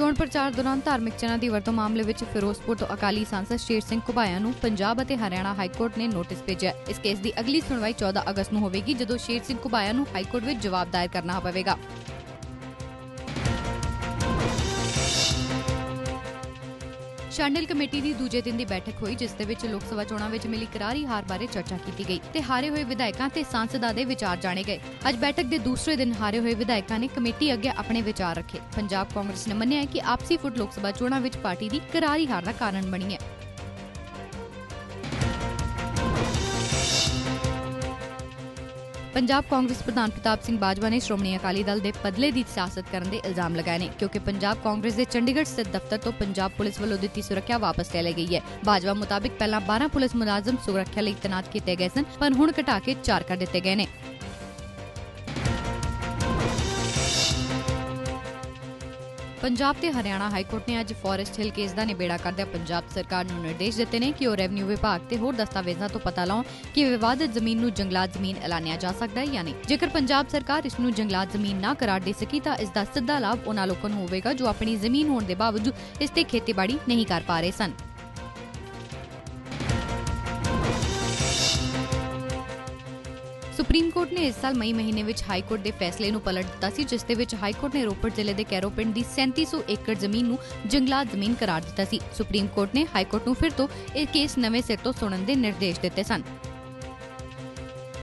ਚੋਣ ਪ੍ਰਚਾਰ ਦੌਰਾਨ ਧਾਰਮਿਕ ਚਿੰਨ੍ਹਾਂ ਦੀ ਵਰਤੋਂ ਮਾਮਲੇ ਵਿੱਚ ਫਿਰੋਜ਼ਪੁਰ ਤੋਂ ਅਕਾਲੀ ਸਾਂਸਦ ਸ਼ੇਰ ਸਿੰਘ ਘੁਬਾਇਆ ਨੂੰ ਪੰਜਾਬ ਅਤੇ ਹਰਿਆਣਾ ਹਾਈ ਕੋਰਟ ਨੇ ਨੋਟਿਸ ਭੇਜਿਆ। ਇਸ ਕੇਸ ਦੀ ਅਗਲੀ ਸੁਣਵਾਈ 14 ਅਗਸਤ ਨੂੰ ਹੋਵੇਗੀ, ਜਦੋਂ ਸ਼ੇਰ ਸਿੰਘ ਘੁਬਾਇਆ ਨੂੰ ਹਾਈ ਕੋਰਟ ਵਿੱਚ ਜਵਾਬ ਦਾਇਰ ਕਰਨਾ ਪਵੇਗਾ। ਸ਼ਾਂਡਲ ਕਮੇਟੀ ਦੀ ਦੂਜੇ ਦਿਨ ਦੀ ਬੈਠਕ ਹੋਈ, ਜਿਸ ਦੇ ਵਿੱਚ ਲੋਕ ਸਭਾ ਚੋਣਾਂ ਵਿੱਚ ਮਿਲੀ ਕਰਾਰੀ ਹਾਰ ਬਾਰੇ ਚਰਚਾ ਕੀਤੀ ਗਈ ਤੇ ਹਾਰੇ ਹੋਏ ਵਿਧਾਇਕਾਂ ਤੇ ਸਾਂਸਦਾਂ ਦੇ ਵਿਚਾਰ ਜਾਣੇ ਗਏ। ਅੱਜ ਬੈਠਕ ਦੇ ਦੂਸਰੇ ਦਿਨ ਹਾਰੇ ਹੋਏ ਵਿਧਾਇਕਾਂ ਨੇ ਕਮੇਟੀ ਅੱਗੇ ਆਪਣੇ ਵਿਚਾਰ ਰੱਖੇ। ਪੰਜਾਬ ਕਾਂਗਰਸ ਨੇ ਮੰਨਿਆ ਹੈ ਕਿ ਆਪਸੀ ਫੁੱਟ ਲੋਕ ਸਭਾ ਚੋਣਾਂ ਵਿੱਚ ਪਾਰਟੀ ਦੀ ਕਰਾਰੀ ਹਾਰ ਦਾ ਕਾਰਨ ਬਣੀ ਹੈ। ਪੰਜਾਬ ਕਾਂਗਰਸ ਪ੍ਰਧਾਨ ਪ੍ਰਤਾਪ ਸਿੰਘ ਬਾਜਵਾ ਨੇ ਸ਼੍ਰੋਮਣੀ ਅਕਾਲੀ ਦਲ ਦੇ ਬਦਲੇ ਦੀ ਸਿਆਸਤ ਕਰਨ ਦੇ ਇਲਜ਼ਾਮ ਲਗਾਏ ਨੇ, ਕਿਉਂਕਿ ਪੰਜਾਬ ਕਾਂਗਰਸ ਦੇ ਚੰਡੀਗੜ੍ਹ ਸਥਿਤ ਦਫ਼ਤਰ ਤੋਂ ਪੰਜਾਬ ਪੁਲਿਸ ਵੱਲੋਂ ਦਿੱਤੀ ਸੁਰੱਖਿਆ ਵਾਪਸ ਲੈ ਲਈ ਗਈ ਹੈ। ਬਾਜਵਾ ਮੁਤਾਬਿਕ ਪਹਿਲਾਂ 12 ਪੁਲਿਸ ਮੁਲਾਜ਼ਮ ਸੁਰੱਖਿਆ ਲਈ ਤੈਨਾਤ ਕੀਤੇ ਗਏ ਸਨ, ਪਰ ਹੁਣ ਘਟਾ ਕੇ 4 ਕਰ ਦਿੱਤੇ ਗਏ ਨੇ। ਪੰਜਾਬ ਤੇ ਹਰਿਆਣਾ ਹਾਈ ਕੋਰਟ ਨੇ ਅੱਜ ਫੋਰੈਸਟ ਹਿਲ ਕੇਸ ਦਾ ਨਿਬੇੜਾ ਕਰਦਿਆਂ ਪੰਜਾਬ ਸਰਕਾਰ ਨੂੰ ਨਿਰਦੇਸ਼ ਦਿੱਤੇ ਨੇ ਕਿ ਉਹ ਰੈਵਨਿਊ ਵਿਭਾਗ ਤੇ ਹੋਰ ਦਸਤਾਵੇਜ਼ਾਂ ਤੋਂ ਪਤਾ ਲਾਉਣ ਕਿ ਵਿਵਾਦਿਤ ਜ਼ਮੀਨ ਨੂੰ ਜੰਗਲਾਤ ਜ਼ਮੀਨ ਐਲਾਨਿਆ ਜਾ ਸਕਦਾ ਹੈ ਜਾਂ ਨਹੀਂ। ਜੇਕਰ ਪੰਜਾਬ ਸਰਕਾਰ ਇਸ ਨੂੰ ਜੰਗਲਾਤ ਜ਼ਮੀਨ ਨਾ ਕਰਾਰ ਦੇ ਸਕੀ ਤਾਂ ਇਸ ਦਾ ਸਿੱਧਾ ਲਾਭ ਉਹਨਾਂ ਲੋਕਾਂ ਨੂੰ ਹੋਵੇਗਾ ਜੋ ਆਪਣੀ ਜ਼ਮੀਨ ਹੋਣ ਦੇ ਬਾਵਜੂਦ ਇਸ ਤੇ ਖੇਤੀਬਾੜੀ ਨਹੀਂ ਕਰ ਪਾ ਰਹੇ ਸਨ। ਸੁਪਰੀਮ ਕੋਰਟ ਨੇ ਇਸ ਸਾਲ ਮਈ ਮਹੀਨੇ ਵਿੱਚ ਹਾਈ ਕੋਰਟ ਦੇ ਫੈਸਲੇ ਨੂੰ ਪਲਟ ਦਿੱਤਾ ਸੀ, ਜਿਸ ਦੇ ਵਿੱਚ ਹਾਈ ਕੋਰਟ ਨੇ ਰੋਪੜ ਜ਼ਿਲ੍ਹੇ ਦੇ ਕੈਰੋ ਪਿੰਡ ਦੀ 3700 ਏਕੜ ਜ਼ਮੀਨ ਨੂੰ ਜੰਗਲਾਤ ਜ਼ਮੀਨ ਕਰਾਰ ਦਿੱਤਾ ਸੀ। ਸੁਪਰੀਮ ਕੋਰਟ ਨੇ ਹਾਈ ਕੋਰਟ ਨੂੰ ਫਿਰ ਤੋਂ ਇਹ ਕੇਸ ਨਵੇਂ ਸਿਰ ਤੋਂ ਸੁਣਨ ਦੇ ਨਿਰਦੇਸ਼ ਦਿੱਤੇ ਸਨ।